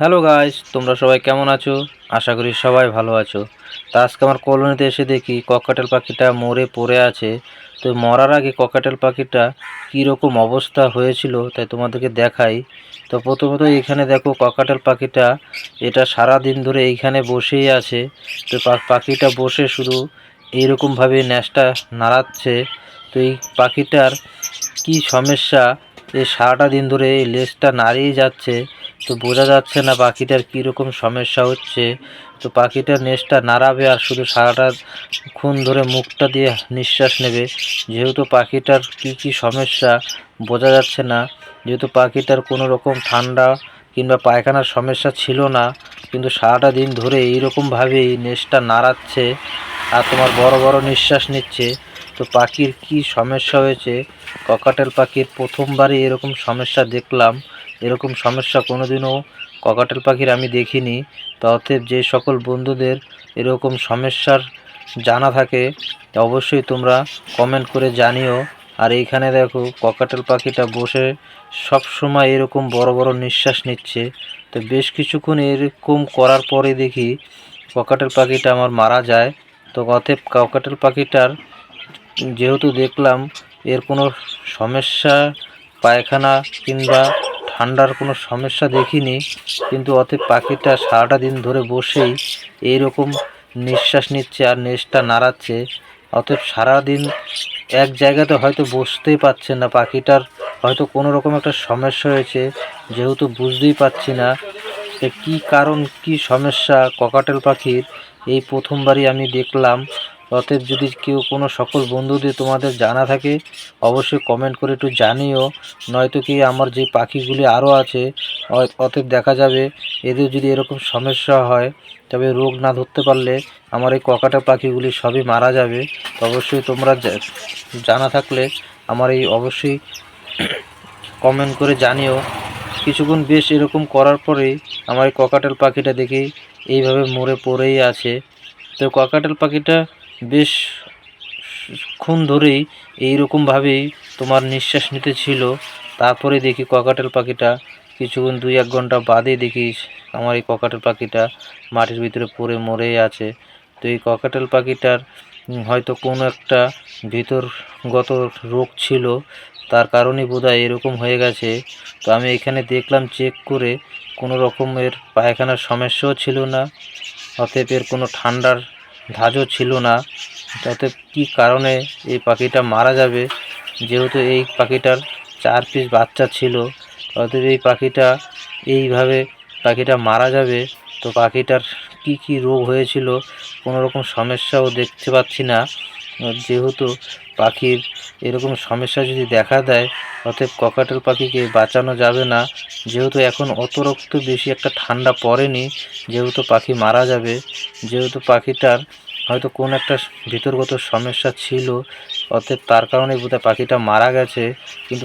Hello guys, তোমরা সবাই কেমন আছো? আশা করি সবাই ভালো আছো। তা আজকে আমার কলোনিতে এসে দেখি ককাটেল পাখিটা মরে পড়ে আছে। তো মরার আগে ককাটেল পাখিটা কীরকম অবস্থা হয়েছিল তাই তোমাদেরকে দেখাই। তো প্রথমত এখানে দেখো ককাটেল পাখিটা, এটা সারা দিন ধরে এইখানে বসেই আছে। তো পাখিটা বসে শুধু এইরকমভাবে ন্যাসটা নাড়াচ্ছে। তো এই পাখিটার কি সমস্যা? এই সারাটা দিন ধরে এই লেজটা নাড়িয়ে যাচ্ছে। তো বোঝা যাচ্ছে না পাখিটার কীরকম সমস্যা হচ্ছে। তো পাখিটার নেশটা নাড়াবে আর শুধু সারাটা খুন ধরে মুখটা দিয়ে নিঃশ্বাস নেবে। যেহেতু পাখিটার কি কি সমস্যা, বোঝা যাচ্ছে না। যেহেতু পাখিটার কোনো রকম ঠান্ডা কিংবা পায়খানার সমস্যা ছিল না, কিন্তু সারাটা দিন ধরে এইরকমভাবেই নেশটা নাড়াচ্ছে আর তোমার বড় বড় নিঃশ্বাস নিচ্ছে। তো পাখির কি সমস্যা হয়েছে? ককাটেল পাখির প্রথমবারই এরকম সমস্যা দেখলাম। এরকম সমস্যা কোনোদিনও ককাটেল পাখির আমি দেখিনি। অতএব যে সকল বন্ধুদের এরকম সমস্যার জানা থাকে অবশ্যই তোমরা কমেন্ট করে জানিও। আর এইখানে দেখো, ককাটেল পাখিটা বসে সব সময় এরকম বড় বড় নিঃশ্বাস নিচ্ছে। তো বেশ কিছুক্ষণ এরকম করার পরে দেখি ককাটেল পাখিটা আমার মারা যায়। তো অতএব ককাটেল পাখিটার যেহেতু দেখলাম, এর কোনো সমস্যা, পায়খানা কিংবা ঠান্ডার কোনো সমস্যা দেখিনি, কিন্তু অতএব পাখিটা সারাটা দিন ধরে বসেই এইরকম নিঃশ্বাস নিচ্ছে আর নেশটা নাড়াচ্ছে। অতএব সারাদিন এক জায়গাতে হয়তো বসতেই পারছে না। পাখিটার হয়তো কোনো রকম একটা সমস্যা হয়েছে, যেহেতু বুঝতেই পারছি না যে কী কারণ, কী সমস্যা। ককাটেল পাখির এই প্রথমবারই আমি দেখলাম অতএব যদি কেউ কোনো সকল বন্ধুদের তোমাদের জানা থাকে, অবশ্যই কমেন্ট করে একটু জানিও। নয়তো কি আমার যে পাখিগুলি আরও আছে অতএব দেখা যাবে এদের যদি এরকম সমস্যা হয়, তবে রোগ না ধরতে পারলে আমার এই ককাটা পাখিগুলি সবই মারা যাবে। অবশ্যই তোমরা জানা থাকলে আমার এই অবশ্যই কমেন্ট করে জানিও। কিছুক্ষণ বেশ এরকম করার পরেই আমার এই ককাটেল পাখিটা দেখি এইভাবে মরে পড়েই আছে। তো ককাটেল পাখিটা বেশ ক্ষণ ধরেই এইরকমভাবেই তোমার নিঃশ্বাস নিতে ছিল। তারপরে দেখি ককাটেল পাখিটা কিছুক্ষণ দুই এক ঘণ্টা বাদে দেখি আমার এই ককাটেল পাখিটা মাটির ভিতরে পড়ে মরেই আছে। তো এই ককাটেল পাখিটার হয়তো কোনো একটা ভিতরগত রোগ ছিল, তার কারণেই বোধহয় এরকম হয়ে গেছে। তো আমি এখানে দেখলাম চেক করে কোনো রকমের পায়খানার সমস্যাও ছিল না, অতএব এর কোনো ঠান্ডার ধাজও ছিল না। তাতে কি কারণে এই পাখিটা মারা যাবে? যেহেতু এই পাখিটার চার পিস বাচ্চা ছিল, অতএব এই পাখিটা এইভাবে পাখিটা মারা যাবে। তো পাখিটার কি কি রোগ হয়েছিল কোনো রকম সমস্যাও দেখতে পাচ্ছি না। যেহেতু পাখির এরকম সমস্যা যদি দেখা দেয় অতএব ককাটেল পাখিকে বাঁচানো যাবে না। যেহেতু এখন অতরক্ত বেশি একটা ঠান্ডা পড়েনি, যেহেতু পাখি মারা যাবে, যেহেতু পাখিটার হয়তো কোন একটা ভিতরগত সমস্যা ছিল, অতএব তার কারণে বোধহয় পাখিটা মারা গেছে। কিন্তু